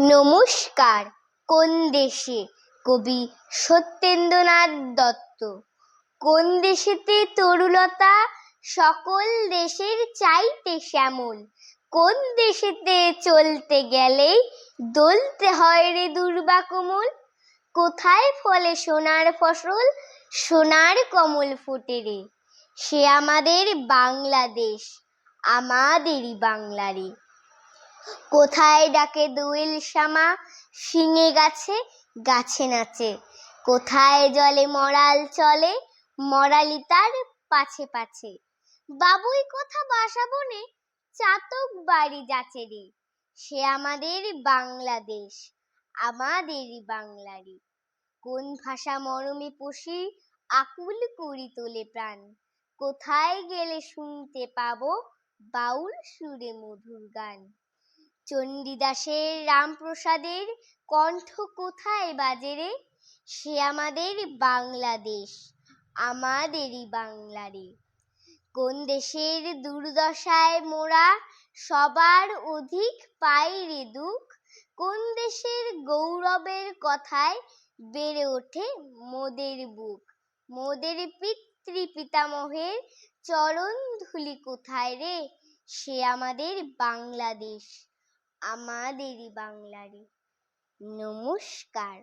নমস্কার। কোন দেশে? কবি সত্যেন্দ্রনাথ দত্ত। কোন দেশেতে তরুলতা? সকল দেশের চাইতে শ্যামল। কোন দেশেতে চলতে গেলেই দোলতে হয় রে দুর্বা কোমল? কোথায় ফলে সোনার ফসল? সোনার কমল ফোটে রে। সে আমাদের বাংলাদেশ, আমাদেরই বাংলারে কোথায় ডাকে দোয়েল শ্যামা? শিঙে গাছে গাছে নাচে। কোথায় জলে মরাল চলে? মরালি তার পাছে পাছে। বাবুই কথা বাসা বনে? চাতক বাড়ি যাচে রে। সে আমাদের বাংলাদেশ আমাদেরই বাংলারে কোন ভাষা মরমে পুষি, আকুল করি তোলে প্রাণ। কোথায় গেলে শুনতে পাবো বাউল সুরে মধুর গান। চণ্ডীদাসের রামপ্রসাদের কণ্ঠ কোথায় বাজে রে? সে আমাদের বাংলাদেশ, আমাদেরই বাংলারে কোন দেশের দুর্দশায় মোরা সবার অধিক পাই রে দুঃখ? কোন দেশের গৌরবের কথায় বেড়ে ওঠে মোদের বুক? মোদের পিতৃ পিতামহের চরণ ধুলি কোথায় রে? সে আমাদের বাংলাদেশ। আমাদেরই বাংলারই। নমস্কার।